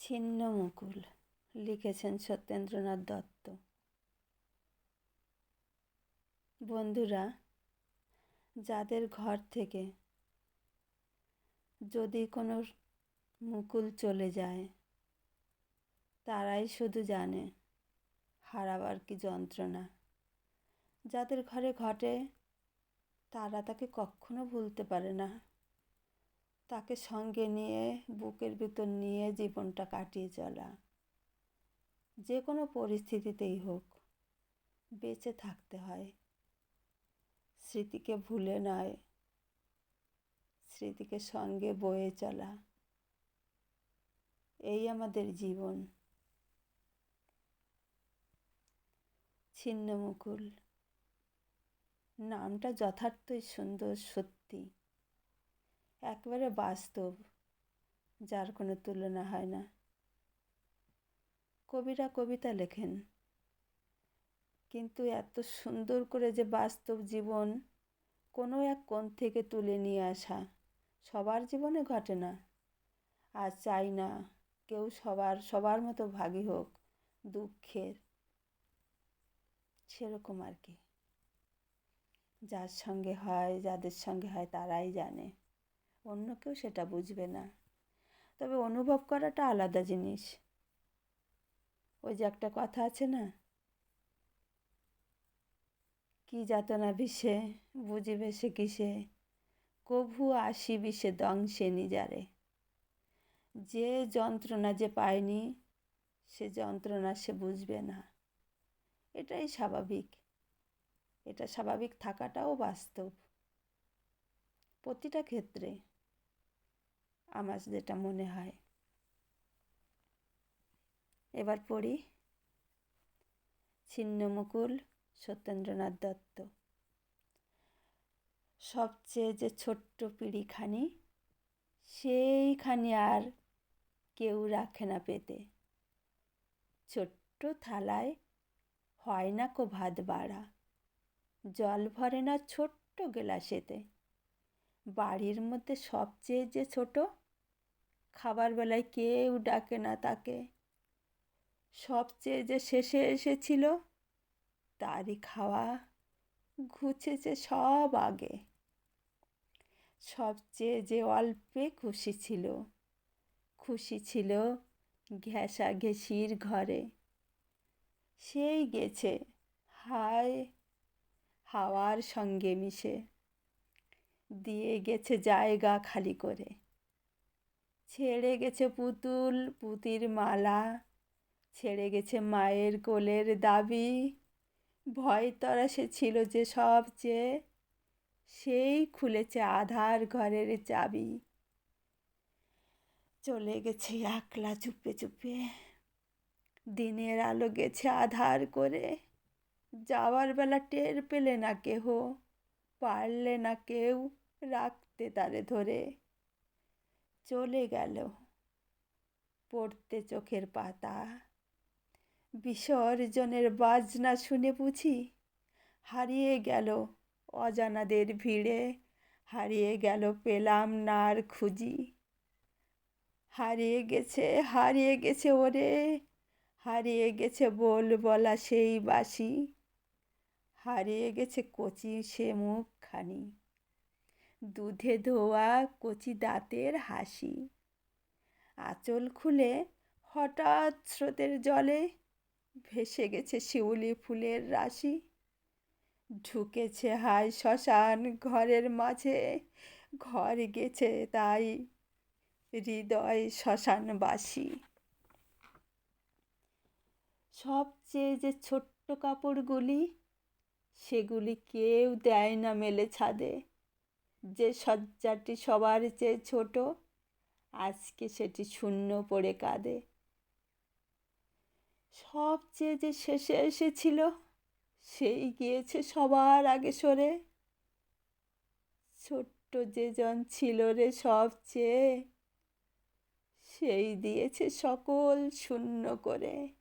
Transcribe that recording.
ছিন্ন মুকুল লিখেছেন সত্যেন্দ্রনাথ দত্ত। বন্ধুরা, যাদের ঘর থেকে যদি কোনো মুকুল চলে যায়, তারাই শুধু জানে হারাবার কি যন্ত্রণা। যাদের ঘরে ঘটে, তারা তাকে কখনো ভুলতে পারে না। তাকে সঙ্গে নিয়ে, বুকের ভিতর নিয়ে জীবনটা কাটিয়ে চলা। যে কোনো পরিস্থিতিতেই হোক, বেঁচে থাকতে হয়। স্মৃতিকে ভুলে নয়, স্মৃতিকে সঙ্গে বয়ে চলা। এই আমাদের জীবন। ছিন্নমুকুল। নামটা যথার্থই সুন্দর, সত্যি। একবারে বাস্তব, যার কোনো তুলনা হয় না। কবিরা কবিতা লেখেন, কিন্তু এত সুন্দর করে যে বাস্তব জীবন কোনো এক কোণ থেকে তুলে নিয়ে আসা সবার জীবনে ঘটে না। আর চাই না কেউ সবার সবার মতো ভাগী হোক, দুঃখের সেরকম আর কি। যার সঙ্গে হয়, যাদের সঙ্গে হয় তারাই জানে। অন্য কেউ সেটা বুঝবে না। তবে অনুভব করাটা আলাদা জিনিস। ওই যে একটা কথা আছে না? কি যাতনা বিষে, বুঝিবে সে কিসে? কভু আসি বিষে দংশে নিজারে। যে যন্ত্রণা যে পায়নি, সে যন্ত্রণা সে বুঝবে না। এটাই স্বাভাবিক। এটা স্বাভাবিক থাকাটাও বাস্তব। প্রতিটা ক্ষেত্রে। আমার যেটা মনে হয়। এবার পড়ি। ছিন্নমুকুল সত্যেন্দ্রনাথ দত্ত। সবচেয়ে যে ছোট্ট পিড়িখানি, সেইখানি আর কেউ রাখে না পেতে। ছোট্ট থালায় হয় না কো ভাত বাড়া। জল ভরে না ছোট্ট গেলাসেতে। বাড়ির মধ্যে সবচেয়ে যে ছোট খাবার বেলায় কেউ ডাকে না তাকে। সবচেয়ে যে শেষে এসেছিল, তারই খাওয়া ঘুচেছে সব আগে। সবচেয়ে যে অল্পে খুশি ছিল খুশি ছিল ঘেঁষা ঘেঁষির ঘরে। সেই গেছে হায়, হাওয়ার সঙ্গে মিশে। দিয়ে গেছে জায়গা খালি করে। ছেড়ে গেছে পুতুল, পুতির মালা। ছেড়ে গেছে মায়ের কোলের দাবি। ভয় তরা সে ছিল যে সবচেয়ে সেই খুলেছে আধার ঘরের চাবি। চলে গেছে একলা চুপে চুপে। দিনের আলো গেছে আধার করে। যাওয়ার বেলা টের পেলে না কেহ, পারলে না কেউ রাখতে তারে ধরে। চলে গেল। পড়তে চোখের পাতা। বিসর্জনের বাজনা শুনে বুঝি হারিয়ে গেল অজানাদের ভিড়ে। হারিয়ে গেল পেলাম নার খুঁজি। হারিয়ে গেছে হারিয়ে গেছে ওরে। হারিয়ে গেছে বল বলা সেই বাসি হারিয়ে গেছে কচি সে মুখখানি। দুধে ধোয়া কচি দাঁতের হাসি। আঁচল খুলে হঠাৎ স্রোতের জলে ভেসে গেছে শিউলি ফুলের রাশি। ঢুকেছে হাই শ্মশান ঘরের মাঝে, ঘর গেছে তাই হৃদয় শ্মশানবাসী। সবচেয়ে যে ছোট্ট কাপড়গুলি, সেগুলি কেউ দেয় না মেলে ছাদে। যে শয্যাটি সবার চেয়ে ছোট, আজকে সেটি শূন্য পড়ে কাঁদে। সবচেয়ে যে শেষে এসেছিল, সেই গিয়েছে সবার আগে সরে। ছোট্ট যে জন ছিল রে সবচেয়ে, সেই দিয়েছে সকল শূন্য করে।